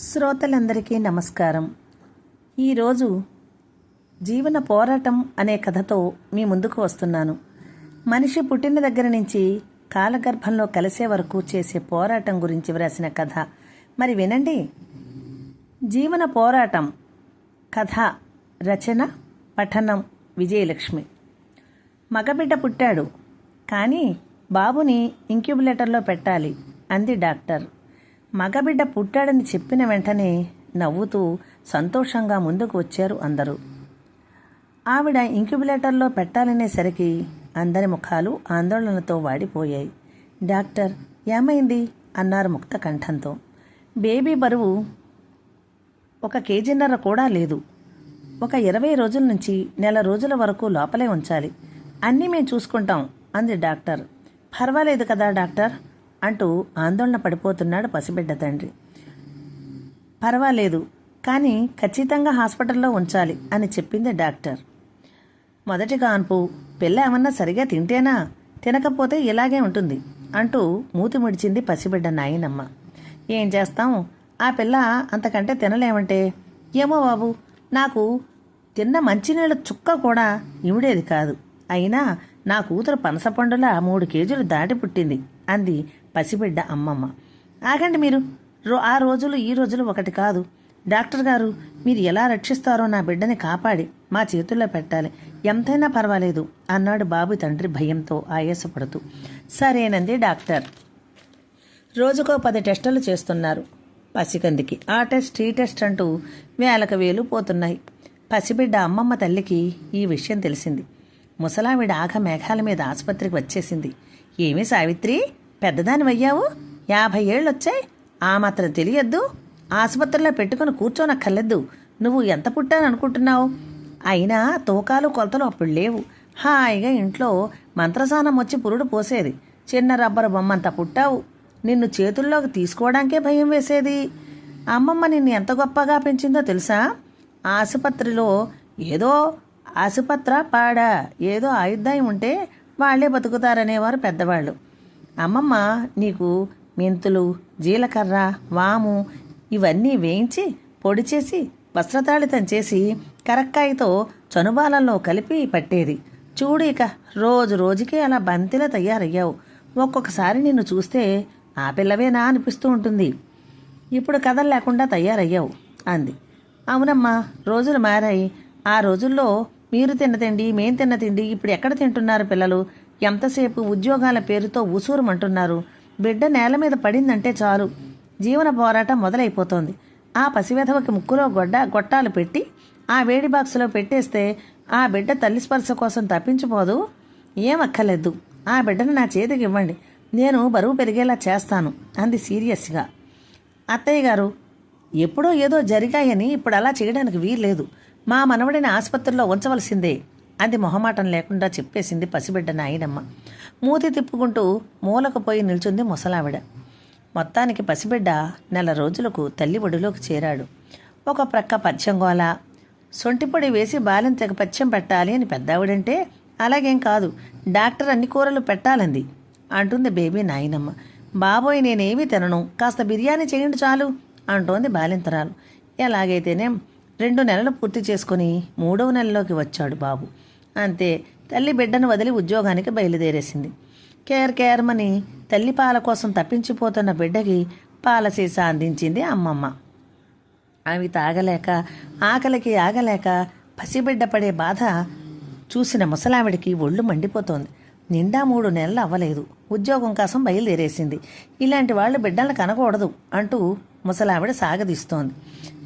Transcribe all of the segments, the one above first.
శ్రోతలందరికీ నమస్కారం. ఈరోజు జీవన పోరాటం అనే కథతో మీ ముందుకు వస్తున్నాను. మనిషి పుట్టిన దగ్గర నుంచి కాలగర్భంలో కలిసే వరకు చేసే పోరాటం గురించి వ్రాసిన కథ. మరి వినండి. జీవన పోరాటం కథ రచన పఠనం విజయలక్ష్మి. మగబిడ్డ పుట్టాడు. కానీ బాబుని ఇంక్యుబులేటర్లో పెట్టాలి. అంది డాక్టర్. మగబిడ్డ పుట్టాడని చెప్పిన వెంటనే నవ్వుతూ సంతోషంగా ముందుకు వచ్చారు అందరూ. ఆవిడ ఇంక్యుబులేటర్లో పెట్టాలనేసరికి అందరి ముఖాలు ఆందోళనతో వాడిపోయాయి. డాక్టర్ ఏమైంది? అన్నారు ముక్త కంఠంతో. బేబీ బరువు ఒక కేజీన్నర కూడా లేదు. ఒక ఇరవై రోజుల నుంచి నెల రోజుల వరకు లోపలే ఉంచాలి. అన్నీ మేము చూసుకుంటాం అంది డాక్టర్. పర్వాలేదు కదా డాక్టర్? అంటూ ఆందోళన పడిపోతున్నాడు పసిబిడ్డ తండ్రి. పర్వాలేదు కానీ ఖచ్చితంగా హాస్పిటల్లో ఉంచాలి అని చెప్పింది డాక్టర్. మొదటి కాన్పు పిల్ల ఏమన్నా సరిగా తింటేనా? తినకపోతే ఇలాగే ఉంటుంది అంటూ మూతి ముడిచింది పసిబిడ్డ నాయనమ్మ. ఏం చేస్తాం? ఆ పిల్ల అంతకంటే తినలేమంటే? ఏమో బాబు నాకు తిన్న మంచినీళ్ళ చుక్క కూడా ఇమిడేది కాదు. అయినా నా కూతురు పనసపండులా మూడు కేజీలు దాటి పుట్టింది అంది పసిబిడ్డ అమ్మమ్మ. ఆగండి మీరు రో ఆ రోజులు ఈ రోజులు ఒకటి కాదు. డాక్టర్ గారు మీరు ఎలా రక్షిస్తారో నా బిడ్డని కాపాడి మా చేతుల్లో పెట్టాలి. ఎంతైనా పర్వాలేదు అన్నాడు బాబు తండ్రి భయంతో ఆయాసపడుతూ. సరేనంది డాక్టర్. రోజుకో పది టెస్టులు చేస్తున్నారు పసికందికి. ఆ టెస్ట్ ఈ టెస్ట్ అంటూ వేలకు వేలు పోతున్నాయి. పసిబిడ్డ అమ్మమ్మ తల్లికి ఈ విషయం తెలిసింది. ముసలావిడ ఆగ మేఘాల మీద ఆసుపత్రికి వచ్చేసింది. ఏమి సావిత్రి? పెద్దదానివయ్యావు? యాభై ఏళ్ళు వచ్చాయి ఆ మాత్రం తెలియద్దు. ఆసుపత్రిలో పెట్టుకుని కూర్చోనక్కర్లేదు. నువ్వు ఎంత పుట్టాననుకుంటున్నావు? అయినా తూకాలు కొలతలు అప్పుడు లేవు. హాయిగా ఇంట్లో మంత్రసానం వచ్చి పురుడు పోసేది. చిన్న రబ్బరు బొమ్మంత పుట్టావు. నిన్ను చేతుల్లోకి తీసుకోవడానికే భయం వేసేది. అమ్మమ్మ నిన్ను ఎంత గొప్పగా పెంచిందో తెలుసా? ఆసుపత్రిలో ఏదో ఆసుపత్ర పాడా. ఏదో ఆయుద్ధాయం ఉంటే వాళ్ళే బతుకుతారనేవారు పెద్దవాళ్ళు. అమ్మమ్మ నీకు మెంతులు జీలకర్ర వాము ఇవన్నీ వేయించి పొడి చేసి వస్త్రతాళితం చేసి కరక్కాయతో చనుబాలల్లో కలిపి పట్టేది. చూడు ఇక రోజు రోజుకి అలా బంతిలా తయారయ్యావు. ఒక్కొక్కసారి నిన్ను చూస్తే ఆ పిల్లవేనా అనిపిస్తూ ఉంటుంది. ఇప్పుడు కథలు లేకుండా తయారయ్యావు అంది. అవునమ్మా రోజులు మారాయి. ఆ రోజుల్లో మీరు తిన్న తిండి మేం తిన్న తిండి ఇప్పుడు ఎక్కడ తింటున్నారు పిల్లలు? ఎంతసేపు ఉద్యోగాల పేరుతో ఉసూరుమంటున్నారు? బిడ్డ నేల మీద పడిందంటే చాలు. జీవన పోరాటం మొదలైపోతోంది. ఆ పసివెధవకి ముక్కులో గొడ్డ గొట్టాలు పెట్టి ఆ వేడి బాక్సులో పెట్టేస్తే ఆ బిడ్డ తల్లి స్పర్శ కోసం తప్పించిపోదు? ఏం అక్కర్లేదు ఆ బిడ్డను నా చేతికి ఇవ్వండి. నేను బరువు పెరిగేలా చేస్తాను అంది సీరియస్గా. అత్తయ్య గారు ఎప్పుడో ఏదో జరిగాయని ఇప్పుడు అలా చేయడానికి వీల్లేదు. మా మనవడిని ఆసుపత్రిలో ఉంచవలసిందే అది మొహమాటం లేకుండా చెప్పేసింది పసిబిడ్డ నాయనమ్మ. మూతి తిప్పుకుంటూ మూలకు పోయి నిల్చుంది ముసలావిడ. మొత్తానికి పసిబిడ్డ నెల రోజులకు తల్లి ఒడిలోకి చేరాడు. ఒక ప్రక్క పచ్చంగోల సొంటిపొడి వేసి బాలింతకు పచ్చం పెట్టాలి అని పెద్దావిడంటే అలాగేం కాదు డాక్టర్ అన్ని కూరలు పెట్టాలంది అంటుంది బేబీ నాయనమ్మ. బాబోయ్ నేనేమీ తినను కాస్త బిర్యానీ చేయండి చాలు అంటోంది బాలింతరాలు. ఎలాగైతేనేం రెండు నెలలు పూర్తి చేసుకుని మూడవ నెలలోకి వచ్చాడు బాబు. అంతే తల్లి బిడ్డను వదిలి ఉద్యోగానికి బయలుదేరేసింది. కేర్ కేర్మని తల్లి పాల కోసం తప్పించిపోతున్న బిడ్డకి పాల సీసా అందించింది అమ్మమ్మ. అవి తాగలేక ఆకలికి ఆగలేక పసిబిడ్డ పడే బాధ చూసిన ముసలావిడికి ఒళ్ళు మండిపోతోంది. నిండా మూడు నెలలు అవ్వలేదు. ఉద్యోగం కోసం బయలుదేరేసింది. ఇలాంటి వాళ్ళు బిడ్డలను కనకూడదు అంటూ ముసలావిడ సాగదీస్తోంది.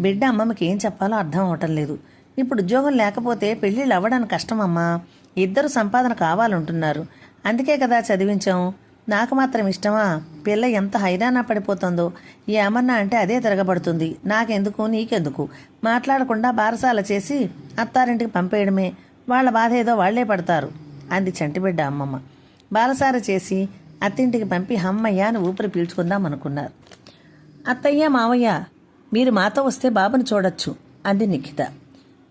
బిడ్డ అమ్మమ్మకి ఏం చెప్పాలో అర్థం అవటం లేదు. ఇప్పుడు ఉద్యోగం లేకపోతే పెళ్ళిళ్ళు అవ్వడానికి కష్టమమ్మా. ఇద్దరు సంపాదన కావాలంటున్నారు. అందుకే కదా చదివించాం. నాకు మాత్రం ఇష్టమా? పిల్ల ఎంత హైరానా పడిపోతుందో. ఏమన్నా అంటే అదే తిరగబడుతుంది. నాకెందుకు నీకెందుకు? మాట్లాడకుండా బారసాల చేసి అత్తారింటికి పంపేయడమే. వాళ్ళ బాధ ఏదో వాళ్ళే పడతారు అంది చంటిబిడ్డ అమ్మమ్మ. బాలసార చేసి అత్తింటికి పంపి హమ్మయ్య అని ఊపిరి పీల్చుకుందాం అనుకున్నారు. అత్తయ్య మావయ్య మీరు మాతో వస్తే బాబుని చూడొచ్చు అంది నిఖిత.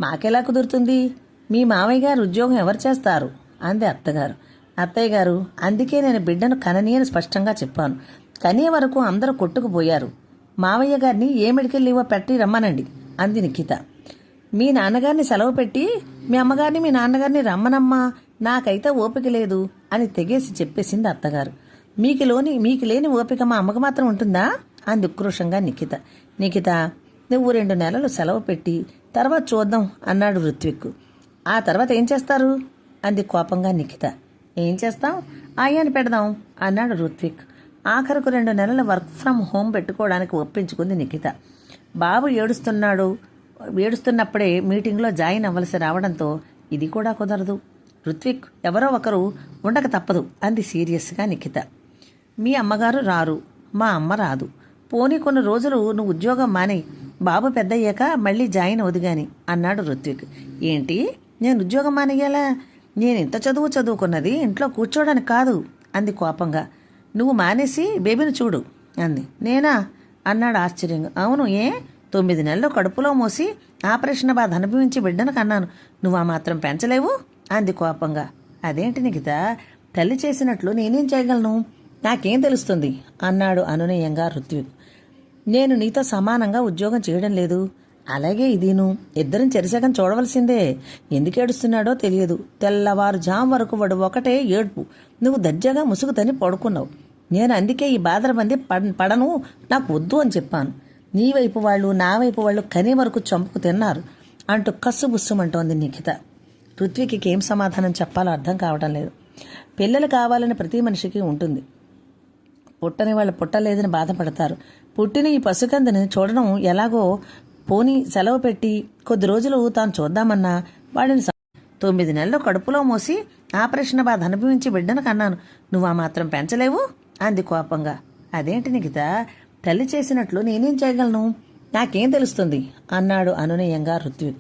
మాకెలా కుదురుతుంది? మీ మావయ్య గారు ఉద్యోగం ఎవరు చేస్తారు? అంది అత్తగారు. అత్తయ్య గారు అందుకే నేను బిడ్డను కనని అని స్పష్టంగా చెప్పాను. కనే వరకు అందరూ కొట్టుకుపోయారు. మావయ్య గారిని ఏ మెడికల్ లీవో పెట్టి రమ్మనండి అంది నిఖిత. మీ నాన్నగారిని సెలవు పెట్టి మీ అమ్మగారిని మీ నాన్నగారిని రమ్మనమ్మా నాకైతే ఓపిక లేదు అని తెగేసి చెప్పేసింది అత్తగారు. మీకు లోని మీకు లేని ఓపిక మా అమ్మకు మాత్రం ఉంటుందా? అంది ఉక్రోషంగా నిఖిత. నిఖిత నువ్వు రెండు నెలలు సెలవు పెట్టి తర్వాత చూద్దాం అన్నాడు ఋత్విక్. ఆ తర్వాత ఏం చేస్తారు? అంది కోపంగా నిఖిత. ఏం చేస్తాం? అయ్యాని పెడదాం అన్నాడు ఋత్విక్. ఆఖరకు రెండు నెలల వర్క్ ఫ్రమ్ హోమ్ పెట్టుకోవడానికి ఒప్పించుకుంది నిఖిత. బాబు ఏడుస్తున్నాడు. ఏడుస్తున్నప్పుడే మీటింగ్లో జాయిన్ అవ్వలసి రావడంతో ఇది కూడా కుదరదు. ఋత్విక్ ఎవరో ఒకరు ఉండక తప్పదు అంది సీరియస్గా నిఖిత. మీ అమ్మగారు రారు. మా అమ్మ రాదు. పోనీ కొన్ని రోజులు నువ్వు ఉద్యోగం మానేయి బాబు పెద్దయ్యాక మళ్ళీ జాయిన్ అవుదు గాని అన్నాడు ఋత్విక్. ఏంటి? నేను ఉద్యోగం మానేయాలా? నేను ఇంత చదువు చదువుకున్నది ఇంట్లో కూర్చోడానికి కాదు అంది కోపంగా. నువ్వు మానేసి బేబీని చూడు అంది. నేనా? అన్నాడు ఆశ్చర్యంగా. అవును ఏ? తొమ్మిది నెలలు కడుపులో మోసి ఆపరేషన్ బాధ అనుభవించి బిడ్డను కన్నాను. నువ్వు ఆ మాత్రం పెంచలేవు అంది కోపంగా. అదేంటి నిఖిత? తల్లి చేసినట్లు నేనేం చేయగలను? నాకేం తెలుస్తుంది? అన్నాడు అనునయంగా ఋత్విక్. నేను నీతో సమానంగా ఉద్యోగం చేయడం లేదు. అలాగే ఇదీను. ఇద్దరం చెరిసగం చూడవలసిందే. ఎందుకు ఏడుస్తున్నాడో తెలియదు. తెల్లవారు జాం వరకు వాడు ఒకటే ఏడ్పు. నువ్వు దర్జాగా ముసుగుతని పడుకున్నావు. నేను అందుకే ఈ బాధల మంది పడ- పడను. నాకు వద్దు అని చెప్పాను. నీ వైపు వాళ్ళు నా వైపు వాళ్ళు కనీ వరకు చంపుకు తిన్నారు. అంటూ కస్సు బుస్సుమంటోంది నిఖిత. పృథ్వీకి ఏం సమాధానం చెప్పాలో అర్థం కావడం లేదు. పిల్లలు కావాలని ప్రతి మనిషికి ఉంటుంది. పుట్టని వాళ్ళు పుట్టలేదని బాధపడతారు. పుట్టిన ఈ పసుకందుని చూడడం ఎలాగో పోని సెలవు పెట్టి కొద్ది రోజులు తాను చూద్దామన్నా వాడిని తొమ్మిది నెలలు కడుపులో మోసి ఆపరేషన్ బాధ అనుభవించి బిడ్డను కన్నాను. నువ్వు ఆ మాత్రం పెంచలేవు? అంది కోపంగా. అదేంటి నిఖిత? తల్లి చేసినట్లు నేనేం చేయగలను? నాకేం తెలుస్తుంది? అన్నాడు అనునయంగా ఋత్విక్.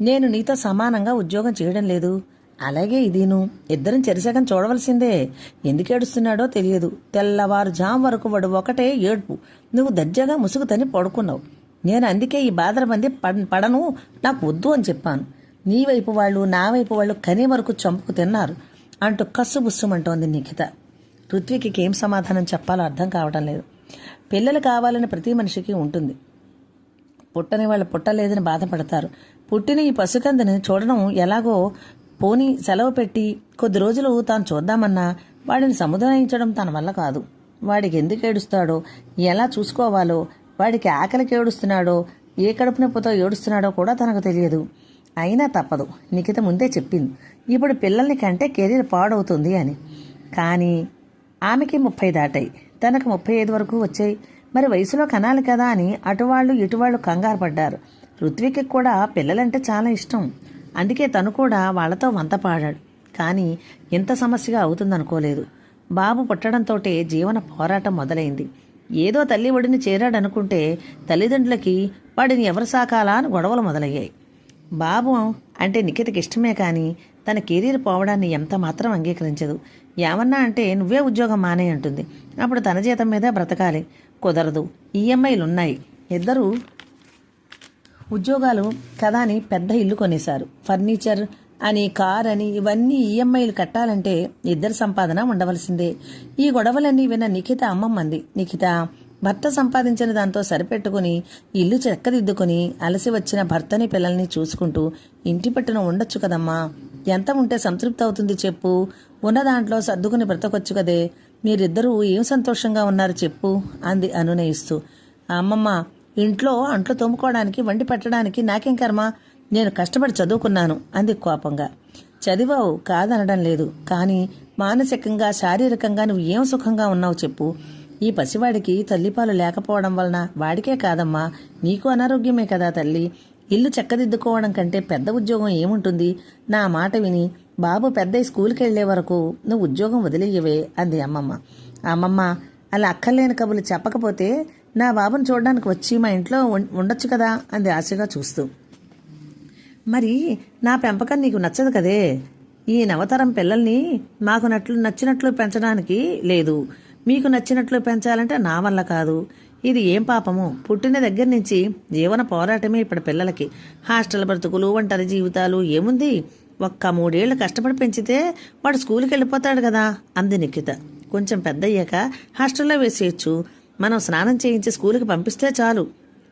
నేను నీతో సమానంగా ఉద్యోగం చేయడం లేదు. అలాగే ఇదీను. ఇద్దరం చెరిసగం చూడవలసిందే. ఎందుకు ఏడుస్తున్నాడో తెలియదు. తెల్లవారు జాం వరకు వాడు ఒకటే ఏడ్పు. నువ్వు దర్జాగా ముసుగుతని పడుకున్నావు. నేను అందుకే ఈ బాధల మంది పడ- పడను. నాకు వద్దు అని చెప్పాను. నీ వైపు వాళ్ళు నా వైపు వాళ్ళు కనీ వరకు చంపుకు తిన్నారు. అంటూ కస్సు బుస్సుమంటోంది నిఖిత. ఋత్వికి ఏం సమాధానం చెప్పాలో అర్థం కావడం లేదు. పిల్లలు కావాలని ప్రతి మనిషికి ఉంటుంది. పుట్టని వాళ్ళు పుట్టలేదని బాధపడతారు. పుట్టిన ఈ పసుకందుని చూడడం ఎలాగో పోని సెలవు పెట్టి కొద్ది రోజులు తాను చూద్దామన్నా వాడిని సముదాయించడం తన వల్ల కాదు. వాడికి ఎందుకు ఏడుస్తాడో ఎలా చూసుకోవాలో వాడికి ఆకలికి ఏడుస్తున్నాడో ఏ కడుపు నొప్పితో ఏడుస్తున్నాడో కూడా తనకు తెలియదు. అయినా తప్పదు. నిఖిత ముందే చెప్పింది. ఇప్పుడు పిల్లల్ని కంటే కెరీర్ పాడవుతుంది అని. కానీ ఆమెకి ముప్పై దాటాయి. తనకు ముప్పై ఐదు వరకు వచ్చాయి. మరి వయసులో కనాలి కదా అని అటువాళ్ళు ఇటువాళ్ళు కంగారు పడ్డారు. ఋత్విక్కి కూడా పిల్లలంటే చాలా ఇష్టం. అందుకే తను కూడా వాళ్ళతో వంత పాడాడు. కానీ ఇంత సమస్యగా అవుతుందనుకోలేదు. బాబు పుట్టడంతోటే జీవన పోరాటం మొదలైంది. ఏదో తల్లి ఒడిని చేరాడనుకుంటే తల్లిదండ్రులకి వాడిని ఎవరు సాకాలా అని గొడవలు మొదలయ్యాయి. బాబు అంటే నిఖితకి ఇష్టమే కానీ తన కెరీర్ పోవడాన్ని ఎంత మాత్రం అంగీకరించదు. ఏమన్నా అంటే నువ్వే ఉద్యోగం మానే అంటుంది. అప్పుడు తన జీతం మీదే బ్రతకాలి. కుదరదు. ఈఎంఐలు ఉన్నాయి ఇద్దరు ఉద్యోగాలు కదా అని పెద్ద ఇల్లు కొనేశారు. ఫర్నిచర్ అని కార్ అని ఇవన్నీ ఈఎంఐలు కట్టాలంటే ఇద్దరు సంపాదన ఉండవలసిందే. ఈ గొడవలన్నీ విన్న నిఖిత అమ్మమ్మంది. నిఖిత భర్త సంపాదించిన దాంతో సరిపెట్టుకుని ఇల్లు చెక్కదిద్దుకుని అలసి వచ్చిన భర్తని పిల్లల్ని చూసుకుంటూ ఇంటి పట్టున ఉండొచ్చు కదమ్మా. ఎంత ఉంటే సంతృప్తి అవుతుంది చెప్పు. ఉన్న దాంట్లో సర్దుకుని బ్రతకొచ్చు కదే. మీరిద్దరూ ఏం సంతోషంగా ఉన్నారు చెప్పు అంది అనునయిస్తూ. అమ్మమ్మ ఇంట్లో అంట్లు తోముకోవడానికి వండి పెట్టడానికి నాకేం కర్మ? నేను కష్టపడి చదువుకున్నాను అంది కోపంగా. చదివావు కాదనడం లేదు కానీ మానసికంగా శారీరకంగా నువ్వు ఏం సుఖంగా ఉన్నావు చెప్పు. ఈ పసివాడికి తల్లిపాలు లేకపోవడం వలన వాడికే కాదమ్మా నీకు అనారోగ్యమే కదా తల్లి. ఇల్లు చక్కదిద్దుకోవడం కంటే పెద్ద ఉద్యోగం ఏముంటుంది? నా మాట విని బాబు పెద్ద స్కూల్కి వెళ్ళే వరకు నువ్వు ఉద్యోగం వదిలేయవే అంది అమ్మమ్మ. అమ్మమ్మ అలా అక్కర్లేని కబులు చెప్పకపోతే నా బాబుని చూడడానికి వచ్చి మా ఇంట్లో ఉండొచ్చు కదా అంది ఆశగా చూస్తూ. మరి నా పెంపకం నీకు నచ్చదు కదే. ఈ నవతరం పిల్లల్ని మాకు నట్లు నచ్చినట్లు పెంచడానికి లేదు. మీకు నచ్చినట్లు పెంచాలంటే నా వల్ల కాదు. ఇది ఏం పాపము? పుట్టిన దగ్గర నుంచి జీవన పోరాటమే ఇప్పుడు పిల్లలకి. హాస్టల్ బ్రతుకులు ఒంటరి జీవితాలు ఏముంది? ఒక్క మూడేళ్ళు కష్టపడి పెంచితే వాడు స్కూల్కి వెళ్ళిపోతాడు కదా అంది నిఖిత. కొంచెం పెద్ద అయ్యాక హాస్టల్లో వేసేయచ్చు. మనం స్నానం చేయించి స్కూల్కి పంపిస్తే చాలు.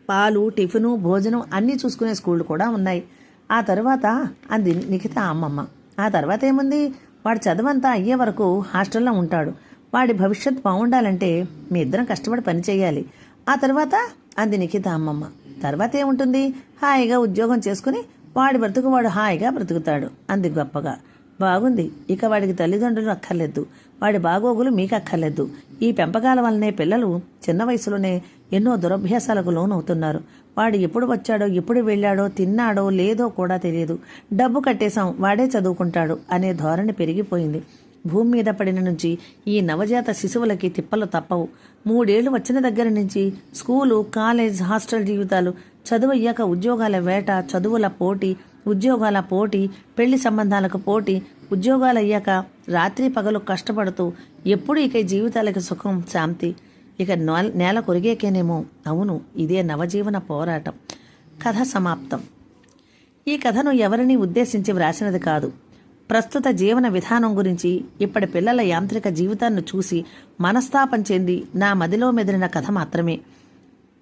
పాలు టిఫిను భోజనం అన్నీ చూసుకునే స్కూళ్ళు కూడా ఉన్నాయి. ఆ తర్వాత అంది నిఖిత అమ్మమ్మ. ఆ తర్వాత ఏముంది? వాడు చదువంతా అయ్యే వరకు హాస్టల్లో ఉంటాడు. వాడి భవిష్యత్ బాగుండాలంటే మీ ఇద్దరం కష్టపడి పని చేయాలి. ఆ తర్వాత అంది నిఖిత అమ్మమ్మ. తర్వాత ఏముంటుంది? హాయిగా ఉద్యోగం చేసుకుని వాడి బ్రతుకు వాడు హాయిగా బ్రతుకుతాడు అంది గొప్పగా. బాగుంది. ఇక వాడికి తల్లిదండ్రులు అక్కర్లేదు. వాడి బాగోగులు మీకు అక్కర్లేదు. ఈ పెంపకాల వల్లనే పిల్లలు చిన్న వయసులోనే ఎన్నో దురభ్యాసాలకు లోనవుతున్నారు. వాడు ఎప్పుడు వచ్చాడో ఎప్పుడు వెళ్ళాడో తిన్నాడో లేదో కూడా తెలియదు. డబ్బు కట్టేశాం వాడే చదువుకుంటాడు అనే ధోరణి పెరిగిపోయింది. భూమి మీద పడిన నుంచి ఈ నవజాత శిశువులకి తిప్పలు తప్పవు. మూడేళ్ళు వచ్చిన దగ్గర నుంచి స్కూలు కాలేజ్ హాస్టల్ జీవితాలు చదువు అయ్యాక ఉద్యోగాల వేట చదువుల పోటీ ఉద్యోగాల పోటీ పెళ్ళి సంబంధాలకు పోటీ ఉద్యోగాలు అయ్యాక రాత్రి పగలు కష్టపడుతూ ఎప్పుడు ఇక జీవితాలకి సుఖం శాంతి. ఇక నేల- నేల కొరిగేకేనేమో. అవును ఇదే నవజీవన పోరాటం. కథ సమాప్తం. ఈ కథను ఎవరిని ఉద్దేశించి వ్రాసినది కాదు. ప్రస్తుత జీవన విధానం గురించి ఇప్పటి పిల్లల యాంత్రిక జీవితాన్ని చూసి మనస్తాపం చెంది నా మదిలో మెదిలిన కథ మాత్రమే.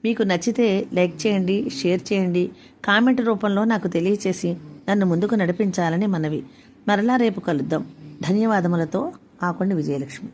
మీకు నచ్చితే లైక్ చేయండి షేర్ చేయండి కామెంట్ రూపంలో నాకు తెలియచేసి నన్ను ముందుకు నడిపించాలని మనవి. మరలా రేపు కలుద్దాం. ధన్యవాదములతో ఆకొండి విజయలక్ష్మి.